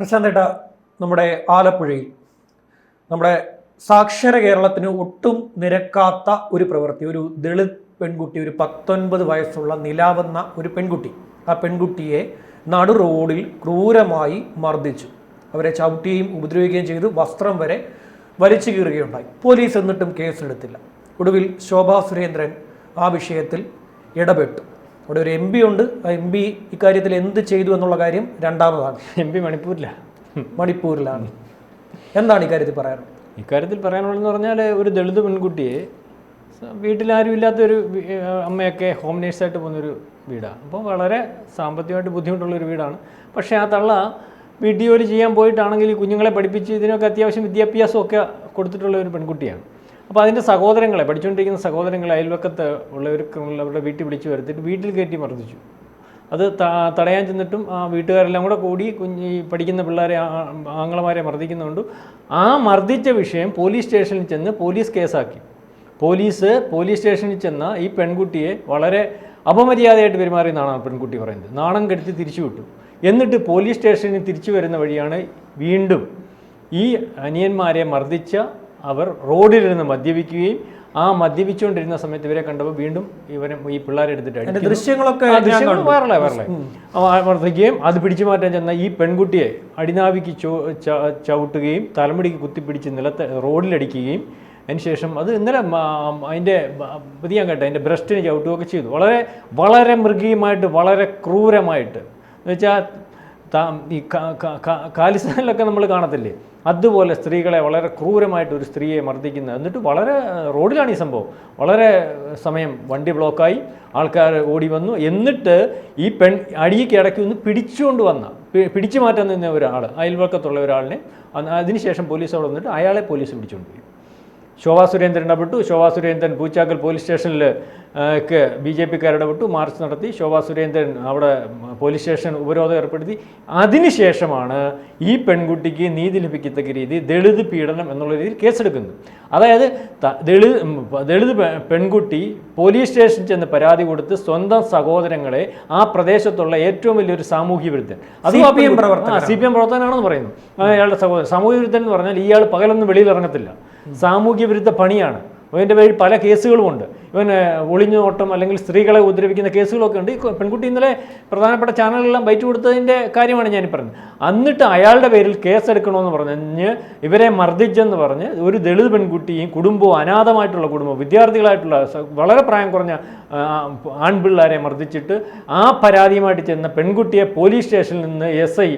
പ്രശാന്തേട്ട നമ്മുടെ ആലപ്പുഴയിൽ. നമ്മുടെ സാക്ഷര കേരളത്തിന് ഒട്ടും നിരക്കാത്ത ഒരു പ്രവൃത്തി. ഒരു ദളിത് പെൺകുട്ടി ഒരു പത്തൊൻപത് വയസ്സുള്ള നിലാവെന്ന ഒരു പെൺകുട്ടി. ആ പെൺകുട്ടിയെ നടു റോഡിൽ ക്രൂരമായി മർദ്ദിച്ചു. അവരെ ചവിട്ടുകയും ഉപദ്രവിക്കുകയും ചെയ്തു വസ്ത്രം വരെ വലിച്ചു കീറുകയുണ്ടായി. പോലീസ് എന്നിട്ടും കേസെടുത്തില്ല. ഒടുവിൽ ശോഭാ സുരേന്ദ്രൻ ആ വിഷയത്തിൽ ഇടപെട്ടു. അവിടെ ഒരു എം പി ഉണ്ട്. ആ എം പി ഇക്കാര്യത്തിൽ എന്ത് ചെയ്തു എന്നുള്ള കാര്യം രണ്ടാമതാണ്. എം പി മണിപ്പൂരിലാണ് മണിപ്പൂരിലാണ്. എന്താണ് ഇക്കാര്യത്തിൽ പറയാനുള്ളത് ഇക്കാര്യത്തിൽ പറയാനുള്ളതെന്ന് പറഞ്ഞാൽ ഒരു ദളിത് പെൺകുട്ടിയെ വീട്ടിലാരും ഇല്ലാത്തൊരു അമ്മയൊക്കെ ഹോം നേഴ്സായിട്ട് പോകുന്നൊരു വീടാണ് അപ്പോൾ വളരെ സാമ്പത്തികമായിട്ട് ബുദ്ധിമുട്ടുള്ളൊരു വീടാണ്. പക്ഷേ ആ തള്ള വീട്ടിൽ ജോലി ചെയ്യാൻ പോയിട്ടാണെങ്കിൽ കുഞ്ഞുങ്ങളെ പഠിപ്പിച്ച് ഇതിനൊക്കെ അത്യാവശ്യം വിദ്യാഭ്യാസമൊക്കെ കൊടുത്തിട്ടുള്ള ഒരു പെൺകുട്ടിയാണ്. അപ്പോൾ അതിന്റെ സഹോദരങ്ങളെ പഠിച്ചുകൊണ്ടിരിക്കുന്ന സഹോദരങ്ങളെ അയൽവക്കത്ത് ഉള്ളവർക്ക് ഉള്ളവരുടെ വീട്ടിൽ വിളിച്ചു വരുത്തിയിട്ട് വീട്ടിൽ കയറ്റി മർദ്ദിച്ചു. അത് തടയാൻ ചെന്നിട്ടും ആ വീട്ടുകാരെല്ലാം കൂടെ കൂടി കുഞ്ഞ് പഠിക്കുന്ന പിള്ളേരെ ആങ്ങളമാരെ മർദ്ദിക്കുന്നതുകൊണ്ട് ആ മർദ്ദിച്ച വിഷയം പോലീസ് സ്റ്റേഷനിൽ ചെന്ന് പോലീസ് കേസാക്കി. പോലീസ് പോലീസ് സ്റ്റേഷനിൽ ചെന്ന ഈ പെൺകുട്ടിയെ വളരെ അപമര്യാദയായിട്ട് പെരുമാറി എന്നാണ് ആ പെൺകുട്ടി പറയുന്നത്. നാണം കെടുത്തി തിരിച്ചു വിട്ടു. എന്നിട്ട് പോലീസ് സ്റ്റേഷനിൽ തിരിച്ചു വരുന്ന വഴിയാണ് വീണ്ടും ഈ അനിയന്മാരെ മർദ്ദിച്ച അവർ റോഡിലിരുന്ന് മദ്യപിക്കുകയും ആ മദ്യപിച്ചുകൊണ്ടിരുന്ന സമയത്ത് ഇവരെ കണ്ടപ്പോൾ വീണ്ടും ഇവരെ ഈ പിള്ളേരെ എടുത്തിട്ട്. ദൃശ്യങ്ങളൊക്കെ ആ ഞാൻ വർദ്ധിക്കുകയും അത് പിടിച്ചു മാറ്റാൻ ചെന്ന ഈ പെൺകുട്ടിയെ അടിനാവിക്ക് ചവിട്ടുകയും തലമുടിക്ക് കുത്തിപ്പിടിച്ച് നിലത്ത് റോഡിലടിക്കുകയും അതിനുശേഷം അത് ഇന്നലെ അതിന്റെ പുതിയാൻ കേട്ടോ അതിന്റെ ബ്രസ്റ്റിന് ചവിട്ടുകയൊക്കെ ചെയ്തു. വളരെ വളരെ മൃഗീയമായിട്ട് വളരെ ക്രൂരമായിട്ട്. എന്ന് വെച്ചാൽ ഈ കാലിസ്ഥാനിലൊക്കെ നമ്മൾ കാണത്തില്ലേ? അതുപോലെ സ്ത്രീകളെ വളരെ ക്രൂരമായിട്ട് ഒരു സ്ത്രീയെ മർദ്ദിക്കുന്നത് എന്നിട്ട് വളരെ റോഡിലാണ് ഈ സംഭവം. വളരെ സമയം വണ്ടി ബ്ലോക്കായി ആൾക്കാർ ഓടി വന്നു. എന്നിട്ട് ഈ പെൺ അടിയ്ക്ക് ഇടയ്ക്ക് ഒന്ന് പിടിച്ചുകൊണ്ട് വന്ന പിടിച്ചു മാറ്റാൻ നിന്ന ഒരാൾ അയൽവക്കത്തുള്ള ഒരാളിനെ അതിനുശേഷം പോലീസ് അവിടെ വന്നിട്ട് അയാളെ പോലീസ് പിടിച്ചുകൊണ്ട് പോയി. ശോഭാ സുരേന്ദ്രൻ ഇടപെട്ടു ശോഭാ സുരേന്ദ്രൻ പൂച്ചാക്കൽ പോലീസ് സ്റ്റേഷനിൽ ഒക്കെ ബി ജെ പിക്കാർ ഇടപെട്ടു മാർച്ച് നടത്തി ശോഭാ സുരേന്ദ്രൻ അവിടെ പോലീസ് സ്റ്റേഷൻ ഉപരോധം ഏർപ്പെടുത്തി. അതിനുശേഷമാണ് ഈ പെൺകുട്ടിക്ക് നീതി ലഭിക്കത്തക്ക രീതി ദളിത് പീഡനം എന്നുള്ള രീതിയിൽ കേസെടുക്കുന്നത്. അതായത് ദളിത് ദളിത് പെൺകുട്ടി പോലീസ് സ്റ്റേഷനിൽ ചെന്ന് പരാതി കൊടുത്ത് സ്വന്തം സഹോദരങ്ങളെ ആ പ്രദേശത്തുള്ള ഏറ്റവും വലിയൊരു സാമൂഹ്യ വിരുദ്ധൻ. അത് സി പി എം പ്രവർത്തകനാണെന്ന് പറയുന്നു. അയാളുടെ സഹോദരൻ സാമൂഹ്യ വിരുദ്ധൻ എന്ന് പറഞ്ഞാൽ ഇയാൾ പകലൊന്നും വെളിയിൽ ഇറങ്ങത്തില്ല സാമൂഹ്യ വിരുദ്ധ പണിയാണ്. ഇവന്റെ പേരിൽ പല കേസുകളുമുണ്ട് ഇവൻ ഒളിഞ്ഞോട്ടം അല്ലെങ്കിൽ സ്ത്രീകളെ ഉദ്രവിക്കുന്ന കേസുകളൊക്കെ ഉണ്ട്. ഈ പെൺകുട്ടി ഇന്നലെ പ്രധാനപ്പെട്ട ചാനലുകളെല്ലാം ബൈറ്റ് കൊടുത്തതിന്റെ കാര്യമാണ് ഞാൻ പറഞ്ഞത്. എന്നിട്ട് അയാളുടെ പേരിൽ കേസെടുക്കണമെന്ന് പറഞ്ഞ് ഇവരെ മർദ്ദിച്ചെന്ന് പറഞ്ഞ് ഒരു ദളിത് പെൺകുട്ടിയും കുടുംബവും അനാഥമായിട്ടുള്ള കുടുംബം വിദ്യാർത്ഥികളായിട്ടുള്ള വളരെ പ്രായം കുറഞ്ഞ ആൺപിള്ളേരെ മർദ്ദിച്ചിട്ട് ആ പരാതിയുമായിട്ട് ചെന്ന പെൺകുട്ടിയെ പോലീസ് സ്റ്റേഷനിൽ നിന്ന് എസ് ഐ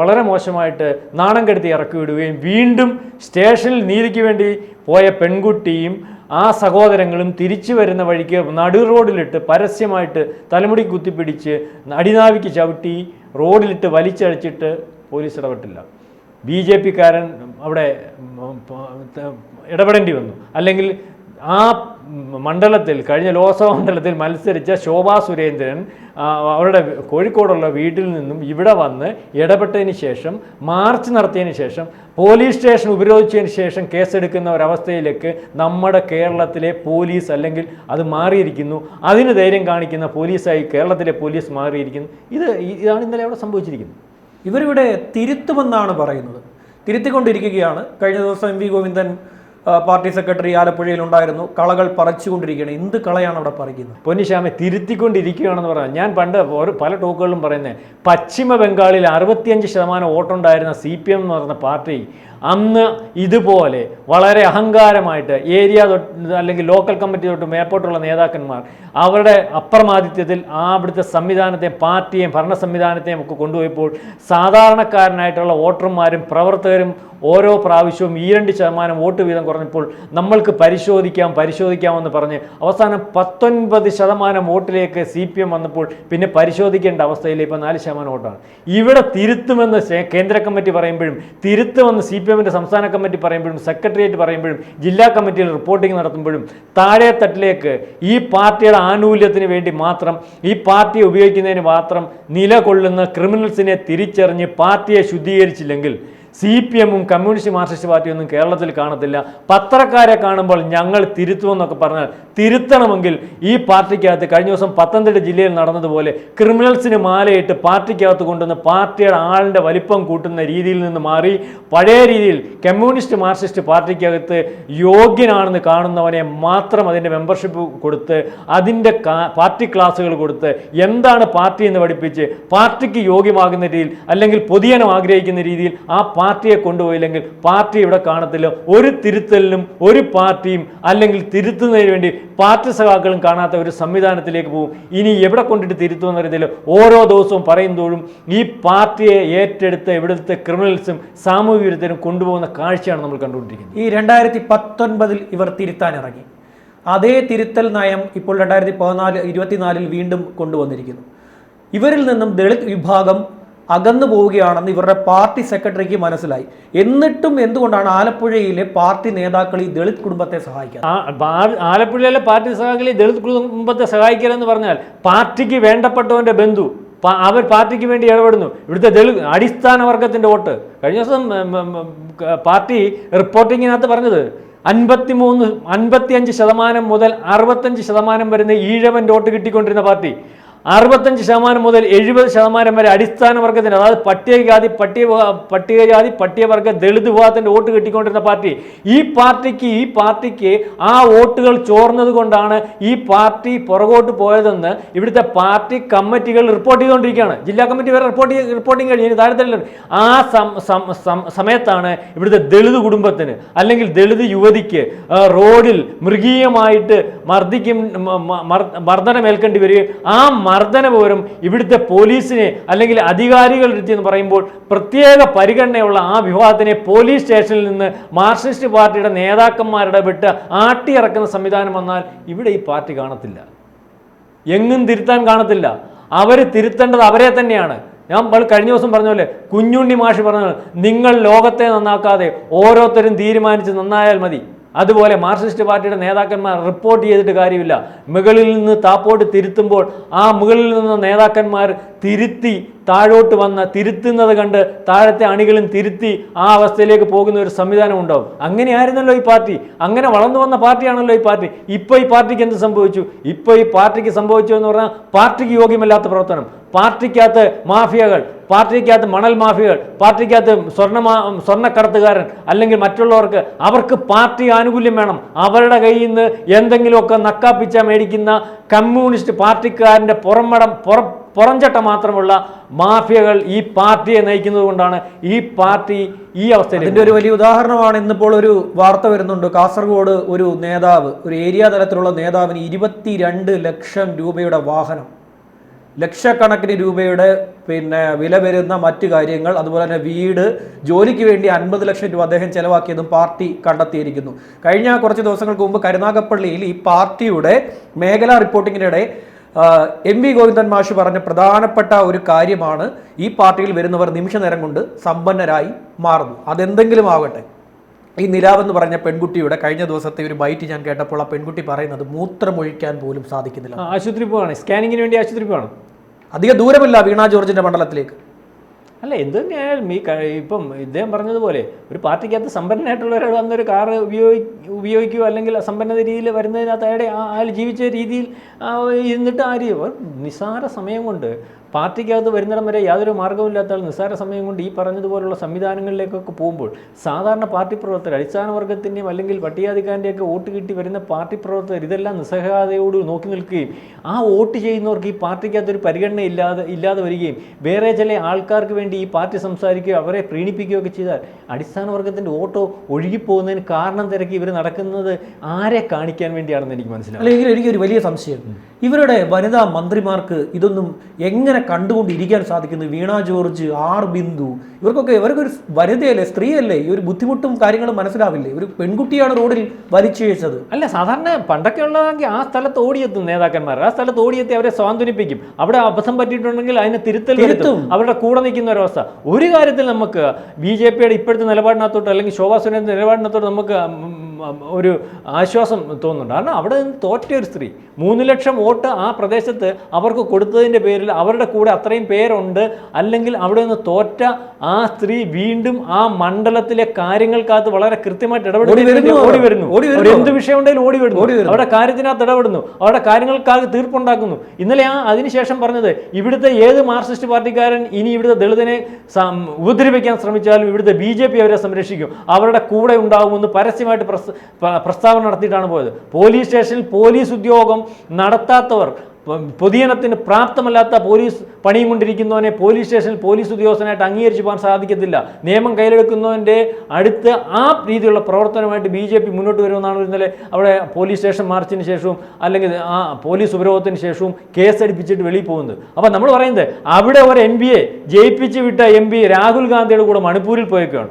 വളരെ മോശമായിട്ട് നാണം കെടുത്തി ഇറക്കി വിടുകയും വീണ്ടും സ്റ്റേഷനിൽ നീതിക്ക് വേണ്ടി പോയ പെൺകുട്ടിയും ആ സഹോദരങ്ങളും തിരിച്ചു വരുന്ന വഴിക്ക് നടു റോഡിലിട്ട് പരസ്യമായിട്ട് തലമുടി കുത്തിപ്പിടിച്ച് അടിനാവിക്ക് ചവിട്ടി റോഡിലിട്ട് വലിച്ചടിച്ചിട്ട് പോലീസ് ഇടപെട്ടില്ല. ബി ജെ പിക്കാരൻ അവിടെ ഇടപെടേണ്ടി വന്നു. അല്ലെങ്കിൽ ആ മണ്ഡലത്തിൽ കഴിഞ്ഞ ലോക്സഭാ മണ്ഡലത്തിൽ മത്സരിച്ച ശോഭാ സുരേന്ദ്രൻ അവരുടെ കോഴിക്കോടുള്ള വീട്ടിൽ നിന്നും ഇവിടെ വന്ന് ഇടപെട്ടതിന് ശേഷം മാർച്ച് നടത്തിയതിന് ശേഷം പോലീസ് സ്റ്റേഷൻ ഉപരോധിച്ചതിന് ശേഷം കേസെടുക്കുന്ന ഒരവസ്ഥയിലേക്ക് നമ്മുടെ കേരളത്തിലെ പോലീസ് അല്ലെങ്കിൽ അത് മാറിയിരിക്കുന്നു. അതിന് ധൈര്യം കാണിക്കുന്ന പോലീസായി കേരളത്തിലെ പോലീസ് മാറിയിരിക്കുന്നു. ഇത് ഇതാണ് ഇന്നലെ അവിടെ സംഭവിച്ചിരിക്കുന്നത്. ഇവരിവിടെ തിരുത്തുമെന്നാണ് പറയുന്നത്. തിരുത്തിക്കൊണ്ടിരിക്കുകയാണ്. കഴിഞ്ഞ ദിവസം M V Govindan party secretary ആലപ്പുഴയിൽ ഉണ്ടായിരുന്നു. കളകൾ പറിച്ചുകൊണ്ടിരിക്കുകയാണ്. എന്ത് കളയാണ് അവിടെ പറിക്കുന്നത്? പൊന്നിശ്യാമെ തിരുത്തിക്കൊണ്ടിരിക്കുകയാണെന്ന് പറഞ്ഞാൽ ഞാൻ പണ്ട് ഒരു പല ടോക്കുകളിലും പറയുന്നത് പശ്ചിമ ബംഗാളിൽ അറുപത്തിയഞ്ച് ശതമാനം വോട്ടുണ്ടായിരുന്ന സി പി എം എന്ന് പറയുന്ന പാർട്ടി അന്ന് ഇതുപോലെ വളരെ അഹങ്കാരമായിട്ട് ഏരിയ തൊട്ട് അല്ലെങ്കിൽ ലോക്കൽ കമ്മിറ്റി തൊട്ട് മേപ്പോട്ടുള്ള നേതാക്കന്മാർ അവരുടെ അപ്രമാദിത്യത്തിൽ ആ അവിടുത്തെ സംവിധാനത്തെയും പാർട്ടിയെയും ഭരണ സംവിധാനത്തെയും ഒക്കെ കൊണ്ടുപോയപ്പോൾ സാധാരണക്കാരനായിട്ടുള്ള വോട്ടർമാരും പ്രവർത്തകരും ഓരോ പ്രാവശ്യവും ഈ രണ്ട് ശതമാനം വോട്ട് വീതം കുറഞ്ഞപ്പോൾ നമ്മൾക്ക് പരിശോധിക്കാം പരിശോധിക്കാമെന്ന് പറഞ്ഞ് അവസാനം പത്തൊൻപത് ശതമാനം വോട്ടിലേക്ക് സി പി എം വന്നപ്പോൾ പിന്നെ പരിശോധിക്കേണ്ട അവസ്ഥയിൽ ഇപ്പോൾ നാല് ശതമാനം വോട്ടാണ്. ഇവിടെ തിരുത്തുമെന്ന് കേന്ദ്ര കമ്മിറ്റി പറയുമ്പോഴും തിരുത്തുമെന്ന് സി പി എമ്മിന്റെ സംസ്ഥാന കമ്മിറ്റി പറയുമ്പോഴും സെക്രട്ടേറിയറ്റ് പറയുമ്പോഴും ജില്ലാ കമ്മിറ്റിയിൽ റിപ്പോർട്ടിംഗ് നടത്തുമ്പോഴും താഴെ തട്ടിലേക്ക് ഈ പാർട്ടിയുടെ ആനുകൂല്യത്തിന് വേണ്ടി മാത്രം ഈ പാർട്ടിയെ ഉപയോഗിക്കുന്നതിന് മാത്രം നിലകൊള്ളുന്ന ക്രിമിനൽസിനെ തിരിച്ചറിഞ്ഞ് പാർട്ടിയെ ശുദ്ധീകരിച്ചില്ലെങ്കിൽ സി പി എമ്മും കമ്മ്യൂണിസ്റ്റ് മാർക്സിസ്റ്റ് പാർട്ടിയൊന്നും കേരളത്തിൽ കാണത്തില്ല. പത്രക്കാരെ കാണുമ്പോൾ ഞങ്ങൾ തിരുത്തുമെന്നൊക്കെ പറഞ്ഞാൽ തിരുത്തണമെങ്കിൽ ഈ പാർട്ടിക്കകത്ത് കഴിഞ്ഞ ദിവസം പത്തനംതിട്ട ജില്ലയിൽ നടന്നതുപോലെ ക്രിമിനൽസിന് മാലയിട്ട് പാർട്ടിക്കകത്ത് കൊണ്ടുവന്ന് പാർട്ടിയുടെ ആളിന്റെ വലിപ്പം കൂട്ടുന്ന രീതിയിൽ നിന്ന് മാറി പഴയ രീതിയിൽ കമ്മ്യൂണിസ്റ്റ് മാർക്സിസ്റ്റ് പാർട്ടിക്കകത്ത് യോഗ്യനാണെന്ന് കാണുന്നവനെ മാത്രം അതിന്റെ മെമ്പർഷിപ്പ് കൊടുത്ത് അതിന്റെ പാർട്ടി ക്ലാസ്സുകൾ കൊടുത്ത് എന്താണ് പാർട്ടി എന്ന് പഠിപ്പിച്ച് പാർട്ടിക്ക് യോഗ്യമാകുന്ന രീതിയിൽ അല്ലെങ്കിൽ പൊതുജനം ആഗ്രഹിക്കുന്ന രീതിയിൽ ആ പാർട്ടിയെ കൊണ്ടുപോയില്ലെങ്കിൽ പാർട്ടി ഇവിടെ കാണത്തില്ല. ഒരു തിരുത്തലിനും ഒരു പാർട്ടിയും അല്ലെങ്കിൽ തിരുത്തുന്നതിന് വേണ്ടി പാർട്ടി സഖാക്കളും കാണാത്ത ഒരു സംവിധാനത്തിലേക്ക് പോകും. ഇനി എവിടെ കൊണ്ടിട്ട് തിരുത്തുമെന്ന് അറിയത്തില്ല. ഓരോ ദിവസവും പറയുന്തോറും ഈ പാർട്ടിയെ ഏറ്റെടുത്ത ഇവിടുത്തെ ക്രിമിനൽസും സാമൂഹ്യ വിരുദ്ധരും കൊണ്ടുപോകുന്ന കാഴ്ചയാണ് നമ്മൾ കണ്ടുകൊണ്ടിരിക്കുന്നത്. ഈ രണ്ടായിരത്തി പത്തൊൻപതിൽ ഇവർ തിരുത്താനിറങ്ങി അതേ തിരുത്തൽ നയം ഇപ്പോൾ രണ്ടായിരത്തി പതിനാല് ഇരുപത്തിനാലിൽ വീണ്ടും കൊണ്ടുവന്നിരിക്കുന്നു. ഇവരിൽ നിന്നും ദളിത് വിഭാഗം അകന്നു പോവുകയാണെന്ന് ഇവരുടെ പാർട്ടി സെക്രട്ടറിക്ക് മനസ്സിലായി. എന്നിട്ടും എന്തുകൊണ്ടാണ് ആലപ്പുഴയിലെ പാർട്ടി നേതാക്കൾ ഈ ദളിത് കുടുംബത്തെ സഹായിക്കുക ആലപ്പുഴയിലെ പാർട്ടി സഹാക്കളെ ദളിത് കുടുംബത്തെ സഹായിക്കലെന്ന് പറഞ്ഞാൽ പാർട്ടിക്ക് വേണ്ടപ്പെട്ടവന്റെ ബന്ധു അവർ പാർട്ടിക്ക് വേണ്ടി ഇടപെടുന്നു. ഇവിടുത്തെ ദളിത് അടിസ്ഥാന വർഗത്തിന്റെ വോട്ട്. കഴിഞ്ഞ ദിവസം പാർട്ടി റിപ്പോർട്ടിങ്ങിനകത്ത് പറഞ്ഞത് അൻപത്തി മൂന്ന് അൻപത്തിയഞ്ച് ശതമാനം മുതൽ അറുപത്തഞ്ച് ശതമാനം വരുന്ന ഈഴവൻ വോട്ട് കിട്ടിക്കൊണ്ടിരുന്ന പാർട്ടി. അറുപത്തഞ്ച് ശതമാനം മുതൽ എഴുപത് ശതമാനം വരെ അടിസ്ഥാന വർഗത്തിന് അതായത് പട്ടികജാതി പട്ടിക പട്ടികജാതി പട്ടികവർഗ ദളിത് വിഭാഗത്തിന്റെ വോട്ട് കിട്ടിക്കൊണ്ടിരുന്ന പാർട്ടി. ഈ പാർട്ടിക്ക് ഈ പാർട്ടിക്ക് ആ വോട്ടുകൾ ചോർന്നത് കൊണ്ടാണ് ഈ പാർട്ടി പുറകോട്ട് പോയതെന്ന് ഇവിടുത്തെ പാർട്ടി കമ്മിറ്റികൾ റിപ്പോർട്ട് ചെയ്തുകൊണ്ടിരിക്കുകയാണ്. ജില്ലാ കമ്മിറ്റി വരെ റിപ്പോർട്ട് റിപ്പോർട്ടിങ് കഴിഞ്ഞ് താഴെത്തല്ല ആ സമയത്താണ് ഇവിടുത്തെ ദളിത് കുടുംബത്തിന് അല്ലെങ്കിൽ ദളിത് യുവതിക്ക് റോഡിൽ മൃഗീയമായിട്ട് മർദ്ദിക്കും മർദ്ദനമേൽക്കേണ്ടി വരികയും ആ മർദ്ദന പോലും ഇവിടുത്തെ പോലീസിനെ അല്ലെങ്കിൽ അധികാരികൾ എന്ന് പറയുമ്പോൾ പ്രത്യേക പരിഗണനയുള്ള ആ വിവാദത്തിനെ പോലീസ് സ്റ്റേഷനിൽ നിന്ന് മാർക്സിസ്റ്റ് പാർട്ടിയുടെ നേതാക്കന്മാരുടെ വിട്ട് ആട്ടിയിറക്കുന്ന സംവിധാനം വന്നാൽ ഇവിടെ ഈ പാർട്ടി കാണത്തില്ല. എങ്ങും തിരുത്താൻ കാണത്തില്ല. അവർ തിരുത്തേണ്ടത് അവരെ തന്നെയാണ്. ഞാൻ കഴിഞ്ഞ ദിവസം പറഞ്ഞ പോലെ കുഞ്ഞുണ്ണി മാഷി പറഞ്ഞത് നിങ്ങൾ ലോകത്തെ നന്നാക്കാതെ ഓരോരുത്തരും തീരുമാനിച്ച് നന്നായാൽ മതി. അതുപോലെ മാർക്സിസ്റ്റ് പാർട്ടിയുടെ നേതാക്കന്മാർ റിപ്പോർട്ട് ചെയ്തിട്ട് കാര്യമില്ല. മുകളിൽ നിന്ന് താപ്പോട്ട് തിരുത്തുമ്പോൾ ആ മുകളിൽ നിന്ന് നേതാക്കന്മാർ തിരുത്തി താഴോട്ട് വന്ന് തിരുത്തുന്നത് കണ്ട് താഴത്തെ അണികളും തിരുത്തി ആ അവസ്ഥയിലേക്ക് പോകുന്ന ഒരു സംവിധാനം ഉണ്ടാവും. അങ്ങനെയായിരുന്നല്ലോ ഈ പാർട്ടി. അങ്ങനെ വളർന്നു വന്ന പാർട്ടിയാണല്ലോ ഈ പാർട്ടി. ഇപ്പോൾ ഈ പാർട്ടിക്ക് എന്ത് സംഭവിച്ചു? ഇപ്പോൾ ഈ പാർട്ടിക്ക് സംഭവിച്ചു എന്ന് പറഞ്ഞാൽ പാർട്ടിക്ക് യോഗ്യമല്ലാത്ത പ്രവർത്തനം. പാർട്ടിക്കകത്ത് മാഫിയകൾ പാർട്ടിക്കകത്ത് മണൽ മാഫിയകൾ പാർട്ടിക്കകത്ത് സ്വർണ സ്വർണക്കടത്തുകാരൻ അല്ലെങ്കിൽ മറ്റുള്ളവർക്ക് അവർക്ക് പാർട്ടി ആനുകൂല്യം വേണം. അവരുടെ കയ്യിൽ നിന്ന് എന്തെങ്കിലുമൊക്കെ നക്കാപ്പിച്ച മേടിക്കുന്ന കമ്മ്യൂണിസ്റ്റ് പാർട്ടിക്കാരന്റെ പുറമടം പുറ പുറംചട്ട മാത്രമുള്ള മാഫിയകൾ ഈ പാർട്ടിയെ നയിക്കുന്നത് കൊണ്ടാണ് ഈ പാർട്ടി ഈ അവസ്ഥയിൽ ഇതിന്റെ ഒരു വലിയ ഉദാഹരണമാണ് ഇന്നിപ്പോൾ ഒരു വാർത്ത വരുന്നുണ്ട്. കാസർഗോഡ് ഒരു നേതാവ് ഒരു ഏരിയ തലത്തിലുള്ള നേതാവിന് ഇരുപത്തിരണ്ട് ലക്ഷം രൂപയുടെ വാഹനം ലക്ഷക്കണക്കിന് രൂപയുടെ പിന്നെ വില വരുന്ന മറ്റു കാര്യങ്ങൾ അതുപോലെ തന്നെ വീട് ജോലിക്ക് വേണ്ടി അൻപത് ലക്ഷം രൂപ അദ്ദേഹം ചെലവാക്കിയതും പാർട്ടി കണ്ടെത്തിയിരിക്കുന്നു. കഴിഞ്ഞ കുറച്ച് ദിവസങ്ങൾക്ക് മുമ്പ് കരുനാഗപ്പള്ളിയിൽ ഈ പാർട്ടിയുടെ മേഖലാ റിപ്പോർട്ടിങ്ങിനിടെ എം വി ഗോവിന്ദൻ മാഷ് പറഞ്ഞ പ്രധാനപ്പെട്ട ഒരു കാര്യമാണ് ഈ പാർട്ടിയിൽ വരുന്നവർ നിമിഷ നേരം കൊണ്ട് സമ്പന്നരായി മാറുന്നു. അതെന്തെങ്കിലും ആവട്ടെ ഈ നിലാവെന്ന് പറഞ്ഞ പെൺകുട്ടിയുടെ കഴിഞ്ഞ ദിവസത്തെ ഒരു ബൈറ്റ് ഞാൻ കേട്ടപ്പോൾ ആ പെൺകുട്ടി പറയുന്നത് മൂത്രമൊഴിക്കാൻ പോലും സാധിക്കുന്നില്ല. ആശുപത്രി പോവാണ്. സ്കാനിങ്ങിന് വേണ്ടി ആശുപത്രി പോവാണ്. അധിക ദൂരമില്ല വീണ ജോർജിന്റെ മണ്ഡലത്തിലേക്ക്. അല്ല എന്ത് തന്നെയായാലും ഈ ഇപ്പം ഇദ്ദേഹം പറഞ്ഞതുപോലെ ഒരു പാർട്ടിക്കകത്ത് സമ്പന്നനായിട്ടുള്ളവരോട് വന്നൊരു കാർ ഉപയോഗി ഉപയോഗിക്കുകയോ അല്ലെങ്കിൽ സമ്പന്നത രീതിയിൽ വരുന്നതിനകത്ത് അയാളുടെ ആ ആൾ ജീവിച്ച രീതിയിൽ ഇരുന്നിട്ട് ആര് നിസ്സാര സമയം കൊണ്ട് പാർട്ടിക്കകത്ത് വരുന്നിടം വരെ യാതൊരു മാർഗമില്ലാത്ത നിസ്സാര സമയം കൊണ്ട് ഈ പറഞ്ഞതുപോലുള്ള സംവിധാനങ്ങളിലേക്കൊക്കെ പോകുമ്പോൾ സാധാരണ പാർട്ടി പ്രവർത്തകർ അടിസ്ഥാന വർഗത്തിന്റെയും അല്ലെങ്കിൽ പട്ടികാധികാരന്റെയൊക്കെ വോട്ട് കിട്ടി വരുന്ന പാർട്ടി പ്രവർത്തകർ ഇതെല്ലാം നിസ്സഹായതയോട് നോക്കി നിൽക്കുകയും ആ വോട്ട് ചെയ്യുന്നവർക്ക് ഈ പാർട്ടിക്കകത്ത് ഒരു പരിഗണന ഇല്ലാതെ ഇല്ലാതെ വരികയും വേറെ ചില ആൾക്കാർക്ക് വേണ്ടി ഈ പാർട്ടി സംസാരിക്കുകയോ അവരെ പ്രീണിപ്പിക്കുകയൊക്കെ ചെയ്താൽ അടിസ്ഥാന വർഗത്തിന്റെ വോട്ടോ ഒഴുകിപ്പോകുന്നതിന് കാരണം തിരക്കി ഇവർ നടക്കുന്നത് ആരെ കാണിക്കാൻ വേണ്ടിയാണെന്ന് എനിക്ക് മനസ്സിലാവും അല്ലെങ്കിൽ എനിക്കൊരു വലിയ സംശയം. ഇവരുടെ വനിതാ മന്ത്രിമാർക്ക് ഇതൊന്നും എങ്ങനെ കണ്ടുകൊണ്ടിരിക്കാൻ സാധിക്കുന്നു. Veena George R Bindu. ഇവർക്കൊക്കെ ഇവർക്കൊരു വനിതയല്ലേ? സ്ത്രീയല്ലേ? ഈ ഒരു ബുദ്ധിമുട്ടും കാര്യങ്ങളും മനസ്സിലാവില്ലേ? ഒരു പെൺകുട്ടിയാണ് റോഡിൽ വലിച്ചിഴച്ചത് അല്ല സാധാരണ പണ്ടൊക്കെ ഉള്ളതെങ്കിൽ ആ സ്ഥലത്ത് ഓടിയെത്തും നേതാക്കന്മാർ. ആ സ്ഥലത്ത് ഓടിയെത്തി അവരെ സ്വാന്തനിപ്പിക്കും. അവിടെ അബദ്ധം പറ്റിയിട്ടുണ്ടെങ്കിൽ അതിന് തിരുത്തൽ വരുത്തും. അവരുടെ കൂടെ നിൽക്കുന്ന ഒരവസ്ഥ ഒരു കാര്യത്തിൽ നമുക്ക് ബി ജെ പിയുടെ ഇപ്പോഴത്തെ നിലപാടിനകത്തോട്ട് അല്ലെങ്കിൽ ശോഭാ സുരേന്ദ്രന്റെ നിലപാടിനകത്തോട്ട് നമുക്ക് ഒരു ആശ്വാസം തോന്നുന്നുണ്ട്. കാരണം അവിടെ നിന്ന് തോറ്റ ഒരു സ്ത്രീ മൂന്ന് ലക്ഷം വോട്ട് ആ പ്രദേശത്ത് അവർക്ക് കൊടുത്തതിന്റെ പേരിൽ അവരുടെ കൂടെ അത്രയും പേരുണ്ട്. അല്ലെങ്കിൽ അവിടെ നിന്ന് തോറ്റ ആ സ്ത്രീ വീണ്ടും ആ മണ്ഡലത്തിലെ കാര്യങ്ങൾക്കകത്ത് വളരെ കൃത്യമായിട്ട് ഇടപെടുന്നു. ഓടി വരുന്നു എന്ത് വിഷയം ഉണ്ടെങ്കിലും ഓടി വരുന്നു. അവിടെ അവരുടെ കാര്യത്തിനകത്ത് ഇടപെടുന്നു. അവരുടെ കാര്യങ്ങൾക്കാകെ തീർപ്പുണ്ടാക്കുന്നു. ഇന്നലെ ആ അതിനുശേഷം പറഞ്ഞത് ഇവിടുത്തെ ഏത് മാർക്സിസ്റ്റ് പാർട്ടിക്കാരൻ ഇനി ഇവിടുത്തെ ദളിതനെ ഉപദ്രവിക്കാൻ ശ്രമിച്ചാലും ഇവിടുത്തെ ബി ജെ പി അവരെ സംരക്ഷിക്കും. അവരുടെ കൂടെ ഉണ്ടാകുമെന്ന് പരസ്യമായിട്ട് പ്രസ്- പ്രസ്താവന നടത്തിയിട്ടാണ് പോയത്. പോലീസ് സ്റ്റേഷനിൽ പോലീസ് ഉദ്യോഗം നടത്താത്തവർ പൊതുജനത്തിന് പ്രാപ്തമല്ലാത്ത പോലീസ് പണിയും കൊണ്ടിരിക്കുന്നവനെ പോലീസ് സ്റ്റേഷനിൽ പോലീസ് ഉദ്യോഗസ്ഥനായിട്ട് അംഗീകരിച്ചു പോകാൻ സാധിക്കത്തില്ല. നിയമം കയ്യിലെടുക്കുന്നവന്റെ അടുത്ത് ആ രീതിയിലുള്ള പ്രവർത്തനമായിട്ട് ബി ജെ പി മുന്നോട്ട് വരുമെന്നാണ് ഇന്നലെ അവിടെ പോലീസ് സ്റ്റേഷൻ മാർച്ചിന് ശേഷവും അല്ലെങ്കിൽ ആ പോലീസ് ഉപരോധത്തിന് ശേഷവും കേസടിപ്പിച്ചിട്ട് വെളിയിൽ പോകുന്നത്. അപ്പോൾ നമ്മൾ പറയുന്നത് അവിടെ ഒരു എം പിയെ ജയിപ്പിച്ച് വിട്ട എം പി രാഹുൽ ഗാന്ധിയുടെ കൂടെ മണിപ്പൂരിൽ പോയേക്കാണ്.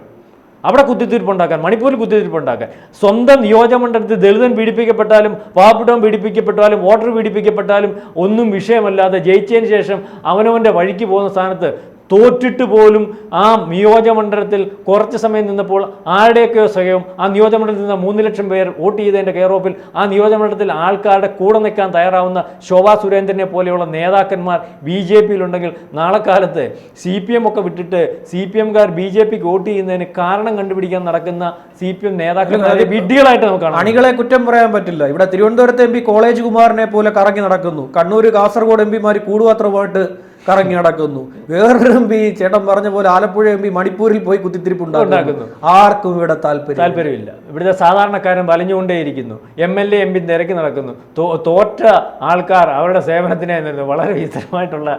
അവിടെ കുത്തിത്തിരിപ്പുണ്ടാക്കാൻ മണിപ്പൂരിൽ കുത്തിത്തിരിപ്പുണ്ടാക്കാൻ സ്വന്തം നിയോജകമണ്ഡലത്തിൽ ദളിതൻ പീഡിപ്പിക്കപ്പെട്ടാലും പാവപ്പെട്ടവൻ പീഡിപ്പിക്കപ്പെട്ടാലും വോട്ടർ പീഡിപ്പിക്കപ്പെട്ടാലും ഒന്നും വിഷയമല്ലാതെ ജയിച്ചതിന് ശേഷം അവനവന്റെ വഴിക്ക് പോകുന്ന സ്ഥാനത്ത് തോറ്റിട്ട് പോലും ആ നിയോജകമണ്ഡലത്തിൽ കുറച്ച് സമയം നിന്നപ്പോൾ ആരുടെയൊക്കെയോ സഹയും ആ നിയോജകമണ്ഡലത്തിൽ നിന്ന് മൂന്ന് ലക്ഷം പേർ വോട്ട് ചെയ്തതിന്റെ കെയറോപ്പിൽ ആ നിയോജകമണ്ഡലത്തിൽ ആൾക്കാരുടെ കൂടെ നിൽക്കാൻ തയ്യാറാവുന്ന ശോഭാ സുരേന്ദ്രനെ പോലെയുള്ള നേതാക്കന്മാർ ബി ജെ പിയിലുണ്ടെങ്കിൽ നാളെ കാലത്ത് സി പി എം ഒക്കെ വിട്ടിട്ട് സി പി എംകാർ ബി ജെ പിക്ക് വോട്ട് ചെയ്യുന്നതിന് കാരണം കണ്ടുപിടിക്കാൻ നടക്കുന്ന സി പി എം നേതാക്കന്മാരെ വിഡ്ഢികളായിട്ട് നമുക്ക് അണികളെ കുറ്റം പറയാൻ പറ്റില്ല. ഇവിടെ തിരുവനന്തപുരത്ത് എം പി കോളേജ് കുമാറിനെ പോലെ കറങ്ങി നടക്കുന്നു. കണ്ണൂർ കാസർഗോഡ് എം പിമാർ കൂടുപാത്രമായിട്ട് കറങ്ങി നടക്കുന്നു. വേറൊരു എം പി ചേട്ടൻ പറഞ്ഞ പോലെ ആലപ്പുഴ എം പി മണിപ്പൂരിൽ പോയി കുത്തിത്തിരിപ്പുണ്ടാക്കുന്നു. ആർക്കും ഇവിടെ താല്പര്യം താല്പര്യമില്ല. ഇവിടുത്തെ സാധാരണക്കാരൻ വലഞ്ഞുകൊണ്ടേയിരിക്കുന്നു. M L A M P തിരക്കി നടക്കുന്നു. തോറ്റ ആൾക്കാർ അവരുടെ സേവനത്തിനായി വളരെ വിചിത്രമായിട്ടുള്ള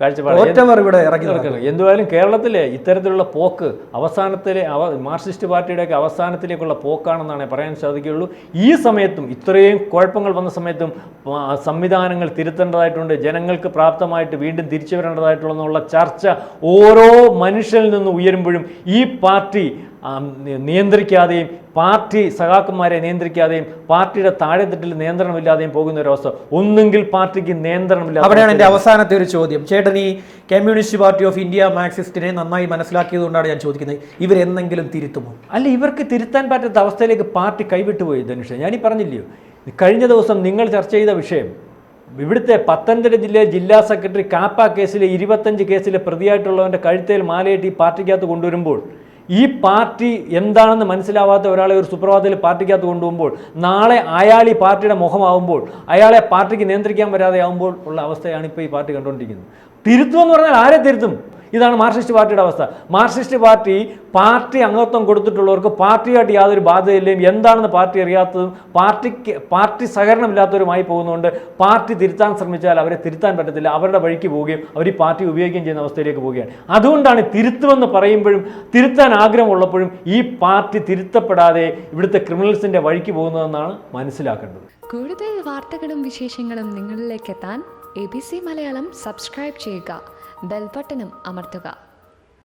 കാഴ്ചപ്പാട് ഇവിടെ ഇറക്കി എന്തുവായാലും കേരളത്തിലെ ഇത്തരത്തിലുള്ള പോക്ക് അവസാനത്തിലെ അവ മാർക്സിസ്റ്റ് പാർട്ടിയുടെയൊക്കെ അവസാനത്തിലേക്കുള്ള പോക്കാണെന്നാണ് പറയാൻ സാധിക്കുകയുള്ളൂ. ഈ സമയത്തും ഇത്രയും കുഴപ്പങ്ങൾ വന്ന സമയത്തും സംവിധാനങ്ങൾ തിരുത്തേണ്ടതായിട്ടുണ്ട്. ജനങ്ങൾക്ക് പ്രാപ്തമായിട്ട് വീണ്ടും തിരിച്ചു വരേണ്ടതായിട്ടുള്ള ചർച്ച ഓരോ മനുഷ്യനിൽ നിന്ന് ഉയരുമ്പോഴും ഈ പാർട്ടി നിയന്ത്രിക്കാതെയും പാർട്ടി സഖാക്കന്മാരെ നിയന്ത്രിക്കാതെയും പാർട്ടിയുടെ താഴെത്തട്ടിൽ നിയന്ത്രണമില്ലാതെയും പോകുന്ന ഒരു അവസ്ഥ ഒന്നുകിൽ പാർട്ടിക്ക് നിയന്ത്രണമില്ല അവിടെയാണ് എന്റെ അവസാനത്തെ ഒരു ചോദ്യം. ചേട്ടൻ ഈ കമ്മ്യൂണിസ്റ്റ് പാർട്ടി ഓഫ് ഇന്ത്യ മാർക്സിസ്റ്റിനെ നന്നായി മനസ്സിലാക്കിയതുകൊണ്ടാണ് ഞാൻ ചോദിക്കുന്നത്. ഇവരെന്തെങ്കിലും തിരുത്തുമോ? അല്ല ഇവർക്ക് തിരുത്താൻ പറ്റാത്ത അവസ്ഥയിലേക്ക് പാർട്ടി കൈവിട്ടുപോയി ധനുഷ. ഞാനീ പറഞ്ഞില്ലയോ? കഴിഞ്ഞ ദിവസം നിങ്ങൾ ചർച്ച ചെയ്ത വിഷയം ഇവിടുത്തെ പത്തനംതിട്ട ജില്ലയിലെ ജില്ലാ സെക്രട്ടറി കാപ്പ കേസിലെ ഇരുപത്തഞ്ച് കേസിലെ പ്രതിയായിട്ടുള്ളവന്റെ കഴുത്തേൽ മാലയിട്ട് ഈ പാർട്ടിക്കകത്ത് കൊണ്ടുവരുമ്പോൾ ഈ പാർട്ടി എന്താണെന്ന് മനസ്സിലാവാത്ത ഒരാളെ ഒരു സുപ്രഭാതത്തിൽ പാർട്ടിക്കകത്ത് കൊണ്ടുപോകുമ്പോൾ നാളെ അയാൾ ഈ പാർട്ടിയുടെ മുഖമാവുമ്പോൾ അയാളെ പാർട്ടിക്ക് നിയന്ത്രിക്കാൻ വരാതെ ആവുമ്പോൾ ഉള്ള അവസ്ഥയാണ് ഇപ്പോൾ ഈ പാർട്ടി കണ്ടുകൊണ്ടിരിക്കുന്നത്. തിരുത്തുമെന്ന് പറഞ്ഞാൽ ആരെ തിരുത്തും? ഇതാണ് മാർക്സിസ്റ്റ് പാർട്ടിയുടെ അവസ്ഥ. മാർക്സിസ്റ്റ് പാർട്ടി പാർട്ടി അംഗത്വം കൊടുത്തിട്ടുള്ളവർക്ക് പാർട്ടിയായിട്ട് യാതൊരു ബാധ്യതയില്ലെയും എന്താണെന്ന് പാർട്ടി അറിയാത്തതും പാർട്ടിക്ക് പാർട്ടി സഹകരണമില്ലാത്തവരുമായി പോകുന്നതുകൊണ്ട് പാർട്ടി തിരുത്താൻ ശ്രമിച്ചാൽ അവരെ തിരുത്താൻ പറ്റത്തില്ല. അവരുടെ വഴിക്ക് പോവുകയും അവർ ഈ പാർട്ടി ഉപയോഗിക്കുകയും ചെയ്യുന്ന അവസ്ഥയിലേക്ക് പോവുകയാണ്. അതുകൊണ്ടാണ് തിരുത്തുമെന്ന് പറയുമ്പോഴും തിരുത്താൻ ആഗ്രഹമുള്ളപ്പോഴും ഈ പാർട്ടി തിരുത്തപ്പെടാതെ ഇവിടുത്തെ ക്രിമിനൽസിന്റെ വഴിക്ക് പോകുന്നതെന്നാണ് മനസ്സിലാക്കേണ്ടത്. കൂടുതൽ വാർത്തകളും വിശേഷങ്ങളും നിങ്ങളിലേക്ക് എത്താൻ A B C Malayalam subscribe ചെയ്യുക. ബെൽബട്ടനും അമർത്തുക